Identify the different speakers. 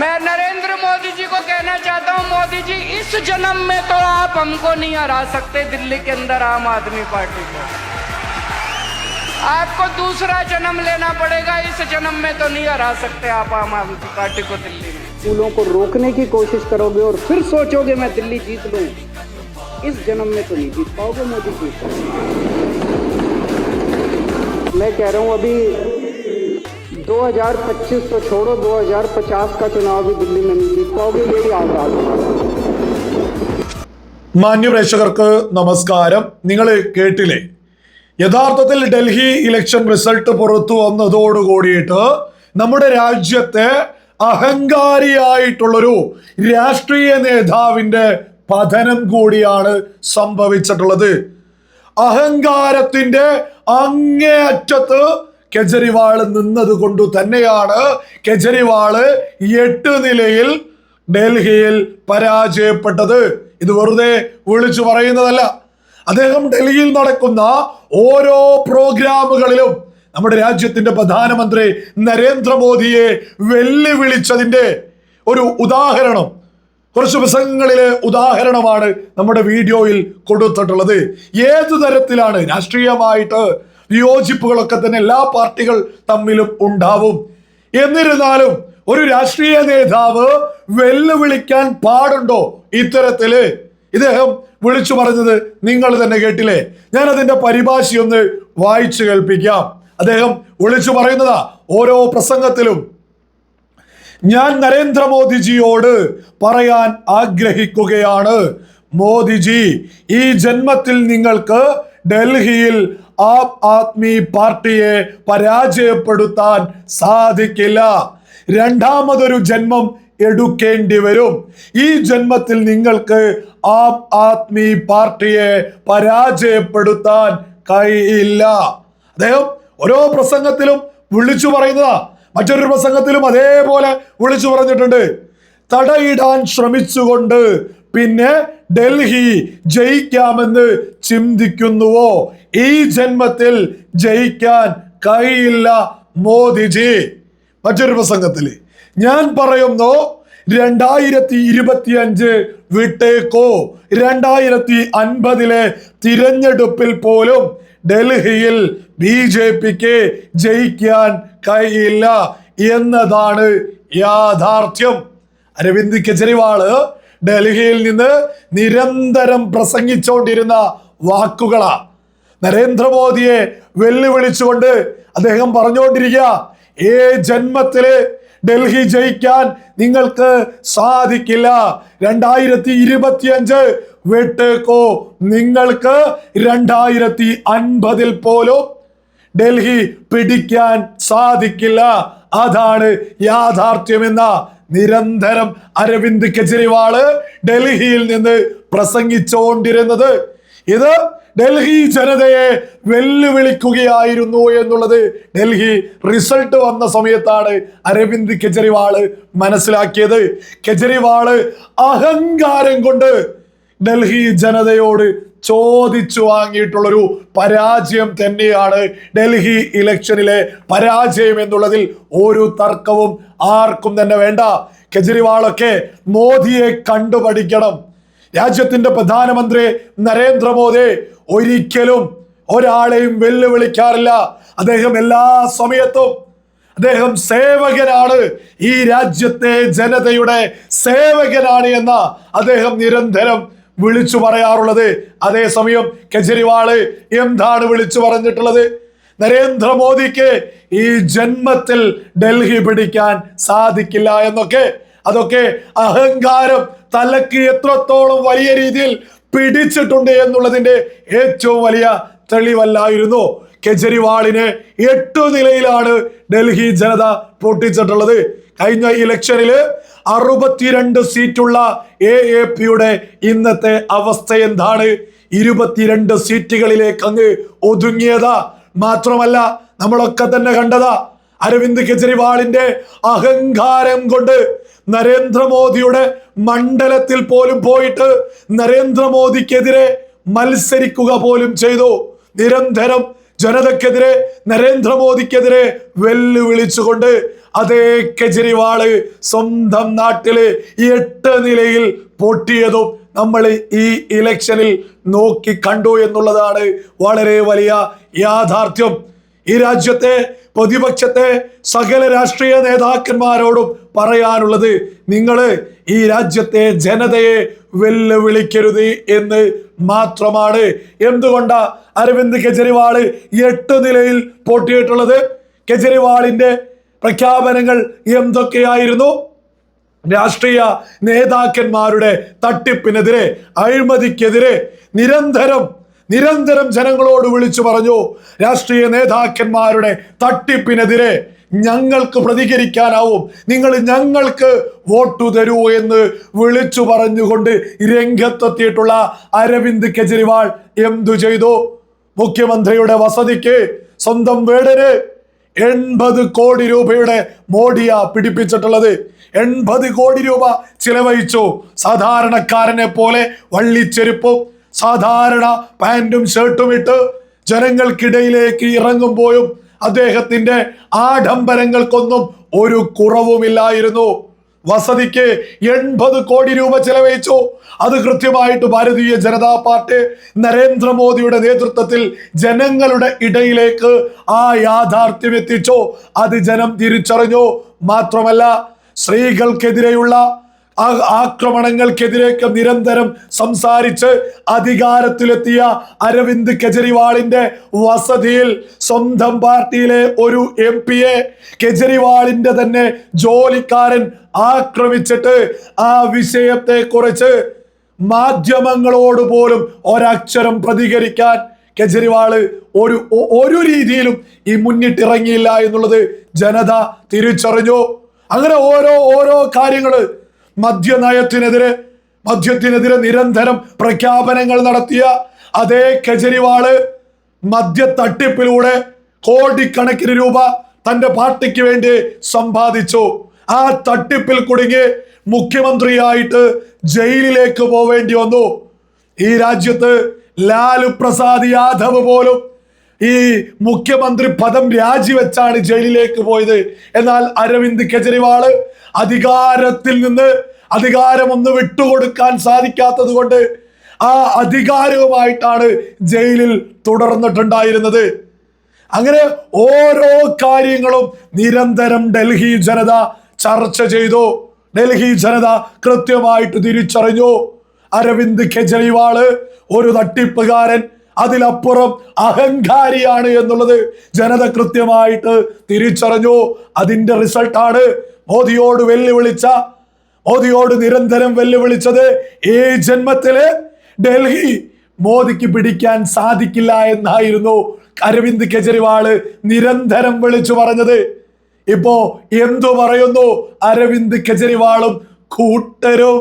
Speaker 1: मैं नरेंद्र मोदी जी को कहना चाहता हूँ, मोदी जी, इस जन्म में तो आप हमको नहीं हरा सकते दिल्ली के अंदर आम आदमी पार्टी को। आपको दूसरा जन्म लेना पड़ेगा, इस जन्म में तो नहीं हरा सकते आप आम आदमी पार्टी को दिल्ली में।
Speaker 2: फूलों को रोकने की कोशिश करोगे और फिर सोचोगे मैं दिल्ली जीत लूँ। इस जन्म में तो नहीं जीत पाओगे मोदी जी। मैं कह रहा हूँ, अभी 2025 तो छोड़ो 2050 का चुनाव भी दिल्ली में नहीं जीत पाओगे ये भी आप राज
Speaker 3: മാന്യ പ്രേക്ഷകർക്ക് നമസ്കാരം നിങ്ങൾ കേട്ടില്ലേ യഥാർത്ഥത്തിൽ ഡൽഹി ഇലക്ഷൻ റിസൾട്ട് പുറത്തു വന്നതോടുകൂടിയിട്ട് നമ്മുടെ രാജ്യത്തെ അഹങ്കാരിയായിട്ടുള്ളൊരു രാഷ്ട്രീയ നേതാവിന്റെ പതനം കൂടിയാണ് സംഭവിച്ചിട്ടുള്ളത് അഹങ്കാരത്തിന്റെ അങ്ങേയറ്റത്ത് കെജ്രിവാൾ നിന്നത് കൊണ്ട് തന്നെയാണ്. കെജ്രിവാൾ എട്ട് നിലയിൽ ഡൽഹിയിൽ പരാജയപ്പെട്ടത്. ഇത് വെറുതെ വിളിച്ചു പറയുന്നതല്ല. അദ്ദേഹം ഡൽഹിയിൽ നടക്കുന്ന ഓരോ പ്രോഗ്രാമുകളിലും നമ്മുടെ രാജ്യത്തിന്റെ പ്രധാനമന്ത്രി നരേന്ദ്രമോദിയെ വെല്ലുവിളിച്ചതിന്റെ ഒരു ഉദാഹരണം കുറച്ച് പ്രസംഗങ്ങളിലെ ഉദാഹരണമാണ് നമ്മുടെ വീഡിയോയിൽ കൊടുത്തിട്ടുള്ളത്. ഏതു തരത്തിലാണ് രാഷ്ട്രീയമായിട്ട് വിയോജിപ്പുകളൊക്കെ തന്നെ എല്ലാ പാർട്ടികൾ തമ്മിലും ഉണ്ടാവും. എന്നിരുന്നാലും ഒരു രാഷ്ട്രീയ നേതാവ് വെല്ലുവിളിക്കാൻ പാടുണ്ടോ ഇത്തരത്തിൽ? ഇദ്ദേഹം വിളിച്ചു പറഞ്ഞത് നിങ്ങൾ തന്നെ കേട്ടില്ലേ? ഞാൻ അതിന്റെ പരിഭാഷയൊന്ന് വായിച്ചു കേൾപ്പിക്കാം. അദ്ദേഹം വിളിച്ചു പറയുന്നതാ ഓരോ പ്രസംഗത്തിലും. ഞാൻ നരേന്ദ്രമോദിജിയോട് പറയാൻ ആഗ്രഹിക്കുകയാണ്. മോദിജി ഈ ജന്മത്തിൽ നിങ്ങൾക്ക് ഡൽഹിയിൽ ആം ആദ്മി പാർട്ടിയെ പരാജയപ്പെടുത്താൻ സാധിക്കില്ല. രണ്ടാമതൊരു ജന്മം എടുക്കേണ്ടി വരും. ഈ ജന്മത്തിൽ നിങ്ങൾക്ക് ആം ആദ്മി പാർട്ടിയെ പരാജയപ്പെടുത്താൻ കഴിയില്ല. അദ്ദേഹം ഓരോ പ്രസംഗത്തിലും വിളിച്ചു പറയുന്നതാ. മറ്റൊരു പ്രസംഗത്തിലും അതേപോലെ വിളിച്ചു പറഞ്ഞിട്ടുണ്ട്. തടയിടാൻ ശ്രമിച്ചുകൊണ്ട് പിന്നെ ഡൽഹി ജയിക്കാമെന്ന് ചിന്തിക്കുന്നുവോ? ഈ ജന്മത്തിൽ ജയിക്കാൻ കഴിയില്ല മോദിജി. മറ്റൊരു പ്രസംഗത്തിൽ ഞാൻ പറയുന്നു രണ്ടായിരത്തി ഇരുപത്തി അഞ്ച് വിട്ടേക്കോ. രണ്ടായിരത്തി അൻപതിലെ തിരഞ്ഞെടുപ്പിൽ പോലും ഡൽഹിയിൽ ബി ജെ പിക്ക് ജയിക്കാൻ കഴിയില്ല എന്നതാണ് യാഥാർത്ഥ്യം. അരവിന്ദ് കെജ്രിവാൾ ഡൽഹിയിൽ നിന്ന് നിരന്തരം പ്രസംഗിച്ചുകൊണ്ടിരുന്ന വാക്കുകളാ. നരേന്ദ്രമോദിയെ വെല്ലുവിളിച്ചുകൊണ്ട് അദ്ദേഹം പറഞ്ഞുകൊണ്ടിരിക്കുക ഏ ജന്മത്തിൽ ഡൽഹി ജയിക്കാൻ നിങ്ങൾക്ക് സാധിക്കില്ല. രണ്ടായിരത്തി ഇരുപത്തിയഞ്ച് വിട്ടേക്കോ. നിങ്ങൾക്ക് രണ്ടായിരത്തി അൻപതിൽ പോലും ഡൽഹി പിടിക്കാൻ സാധിക്കില്ല. അതാണ് യാഥാർത്ഥ്യമെന്ന നിരന്തരം അരവിന്ദ് കെജ്രിവാൾ ഡൽഹിയിൽ നിന്ന് പ്രസംഗിച്ചുകൊണ്ടിരുന്നത് ഇത് ഡൽഹി ജനതയെ വെല്ലുവിളിക്കുകയായിരുന്നു എന്നുള്ളത് ഡൽഹി റിസൾട്ട് വന്ന സമയത്താണ് അരവിന്ദ് കെജ്രിവാൾ മനസ്സിലാക്കിയത്. കെജ്രിവാൾ അഹങ്കാരം കൊണ്ട് ഡൽഹി ജനതയോട് ചോദിച്ചു വാങ്ങിയിട്ടുള്ളൊരു പരാജയം തന്നെയാണ് ഡൽഹി ഇലക്ഷനിലെ പരാജയം എന്നുള്ളതിൽ ഒരു തർക്കവും ആർക്കും തന്നെ വേണ്ട. കെജ്രിവാളൊക്കെ മോദിയെ കണ്ടുപഠിക്കണം. രാജ്യത്തിന്റെ പ്രധാനമന്ത്രി നരേന്ദ്രമോദി ഒരിക്കലും ഒരാളെയും വെല്ലുവിളിക്കാറില്ല. അദ്ദേഹം എല്ലാ സമയത്തും അദ്ദേഹം സേവകനാണ്. ഈ രാജ്യത്തെ ജനതയുടെ സേവകനാണ് എന്ന അദ്ദേഹം നിരന്തരം വിളിച്ചു പറയാറുള്ളത്. അതേസമയം കെജ്രിവാൾ എന്താണ് വിളിച്ചു പറഞ്ഞിട്ടുള്ളത്? നരേന്ദ്രമോദിക്ക് ഈ ജന്മത്തിൽ ഡൽഹി പിടിക്കാൻ സാധിക്കില്ല എന്നൊക്കെ. അതൊക്കെ അഹങ്കാരം തലക്ക് എത്രത്തോളം വലിയ രീതിയിൽ പിടിച്ചിട്ടുണ്ട് എന്നുള്ളതിന്റെ ഏറ്റവും വലിയ തെളിവല്ലായിരുന്നു. കെജ്രിവാളിനെ എട്ടു നിലയിലാണ് ഡൽഹി ജനത പൊട്ടിച്ചിട്ടുള്ളത്. കഴിഞ്ഞ ഇലക്ഷനിൽ അറുപത്തിരണ്ട് സീറ്റുള്ള എ എ പിയുടെ ഇന്നത്തെ അവസ്ഥ എന്താണ്? ഇരുപത്തിരണ്ട് സീറ്റുകളിലേക്ക് അങ്ങ് ഒതുങ്ങിയതാ. മാത്രമല്ല നമ്മളൊക്കെ തന്നെ കണ്ടതാ അരവിന്ദ് കെജ്രിവാളിന്റെ അഹങ്കാരം കൊണ്ട് നരേന്ദ്രമോദിയുടെ മണ്ഡലത്തിൽ പോലും പോയിട്ട് നരേന്ദ്രമോദിക്കെതിരെ മത്സരിക്കുക പോലും ചെയ്തു. നിരന്തരം ജനതക്കെതിരെ നരേന്ദ്രമോദിക്കെതിരെ വെല്ലുവിളിച്ചുകൊണ്ട് അതേ കെജ്രിവാൾ സ്വന്തം നാട്ടിൽ എട്ട് നിലയിൽ പൊട്ടിയതും നമ്മൾ ഈ ഇലക്ഷനിൽ നോക്കി കണ്ടു എന്നുള്ളതാണ് വളരെ വലിയ യാഥാർത്ഥ്യം. ഈ രാജ്യത്തെ പ്രതിപക്ഷത്തെ സകല രാഷ്ട്രീയ നേതാക്കന്മാരോടും പറയാനുള്ളത് നിങ്ങൾ ഈ രാജ്യത്തെ ജനതയെ വെല്ലുവിളിക്കരുത് എന്ന് മാത്രമാണ്. എന്തുകൊണ്ടാ അരവിന്ദ് കെജ്രിവാൾ എട്ട് നിലയിൽ പൊട്ടിയിട്ടുള്ളത്? കെജ്രിവാളിന്റെ പ്രഖ്യാപനങ്ങൾ എന്തൊക്കെയായിരുന്നു? രാഷ്ട്രീയ നേതാക്കന്മാരുടെ തട്ടിപ്പിനെതിരെ അഴിമതിക്കെതിരെ നിരന്തരം നിരന്തരം ജനങ്ങളോട് വിളിച്ചു പറഞ്ഞു രാഷ്ട്രീയ നേതാക്കന്മാരുടെ തട്ടിപ്പിനെതിരെ ഞങ്ങൾക്ക് പ്രതികരിക്കാനാവും. നിങ്ങൾ ഞങ്ങൾക്ക് വോട്ടു തരൂ എന്ന് വിളിച്ചു പറഞ്ഞുകൊണ്ട് രംഗത്തെത്തിയിട്ടുള്ള അരവിന്ദ് കെജ്രിവാൾ എന്തു ചെയ്തു? മുഖ്യമന്ത്രിയുടെ വസതിക്ക് സ്വന്തം വീടിന് എൺപത് കോടി രൂപയുടെ മോഡിയ പിടിപ്പിച്ചിട്ടുള്ളത്. എൺപത് കോടി രൂപ ചിലവഴിച്ചു. സാധാരണക്കാരനെ പോലെ വള്ളിച്ചെരുപ്പും സാധാരണ പാന്റും ഷർട്ടും ഇട്ട് ജനങ്ങൾക്കിടയിലേക്ക് ഇറങ്ങുമ്പോഴും അദ്ദേഹത്തിന്റെ ആഡംബരങ്ങൾക്കൊന്നും ഒരു കുറവുമില്ലായിരുന്നു. വസതിക്ക് എൺപത് കോടി രൂപ ചെലവഴിച്ചു. അത് കൃത്യമായിട്ട് ഭാരതീയ ജനതാ പാർട്ടി നരേന്ദ്രമോദിയുടെ നേതൃത്വത്തിൽ ജനങ്ങളുടെ ഇടയിലേക്ക് ആ യാഥാർത്ഥ്യം എത്തിച്ചു. അത് ജനം തിരിച്ചറിഞ്ഞു. മാത്രമല്ല സ്ത്രീകൾക്കെതിരെയുള്ള ആക്രമണങ്ങൾക്കെതിരെയൊക്കെ നിരന്തരം സംസാരിച്ച് അധികാരത്തിലെത്തിയ അരവിന്ദ് കെജ്രിവാളിന്റെ വസതിയിൽ സ്വന്തം പാർട്ടിയിലെ ഒരു എം പിയെ കെജ്രിവാളിന്റെ തന്നെ ജോലിക്കാരൻ ആക്രമിച്ചിട്ട് ആ വിഷയത്തെ കുറിച്ച് മാധ്യമങ്ങളോട് പോലും ഒരക്ഷരം പ്രതികരിക്കാൻ കെജ്രിവാൾ ഒരു ഒരു രീതിയിലും ഈ മുന്നിട്ടിറങ്ങിയില്ല എന്നുള്ളത് ജനത തിരിച്ചറിഞ്ഞു. അങ്ങനെ ഓരോ ഓരോ കാര്യങ്ങൾ മദ്യനയത്തിനെതിരെ മദ്യത്തിനെതിരെ നിരന്തരം പ്രഖ്യാപനങ്ങൾ നടത്തിയ അതേ കെജ്രിവാൾ മദ്യ തട്ടിപ്പിലൂടെ കോടിക്കണക്കിന് രൂപ തന്റെ പാർട്ടിക്ക് വേണ്ടി സമ്പാദിച്ചു. ആ തട്ടിപ്പിൽ കുടുങ്ങി മുഖ്യമന്ത്രിയായിട്ട് ജയിലിലേക്ക് പോവേണ്ടി വന്നു. ഈ രാജ്യത്ത് ലാലു പ്രസാദ് യാദവ് പോലും ഈ മുഖ്യമന്ത്രി പദം രാജിവെച്ചാണ് ജയിലിലേക്ക് പോയത്. എന്നാൽ അരവിന്ദ് കെജ്രിവാൾ അധികാരത്തിൽ നിന്ന് അധികാരമൊന്ന് വിട്ടുകൊടുക്കാൻ സാധിക്കാത്തത് കൊണ്ട് ആ അധികാരവുമായിട്ടാണ് ജയിലിൽ തുടർന്നിട്ടുണ്ടായിരുന്നത്. അങ്ങനെ ഓരോ കാര്യങ്ങളും നിരന്തരം ഡൽഹി ജനത ചർച്ച ചെയ്തു. ഡൽഹി ജനത കൃത്യമായിട്ട് തിരിച്ചറിഞ്ഞു. അരവിന്ദ് കെജ്രിവാൾ ഒരു തട്ടിപ്പുകാരൻ അതിലപ്പുറം അഹങ്കാരിയാണ് എന്നുള്ളത് ജനത കൃത്യമായിട്ട് തിരിച്ചറിഞ്ഞു. അതിന്റെ റിസൾട്ടാണ് മോദിയോട് വെല്ലുവിളിച്ച മോദിയോട് നിരന്തരം വെല്ലുവിളിച്ചത് ഈ ജന്മത്തിൽ ഡൽഹി മോദിക്ക് പിടിക്കാൻ സാധിക്കില്ല എന്നായിരുന്നു അരവിന്ദ് കെജ്രിവാൾ നിരന്തരം വിളിച്ചു പറഞ്ഞത്. ഇപ്പോ എന്തു പറയുന്നു? അരവിന്ദ് കെജ്രിവാളും കൂട്ടരും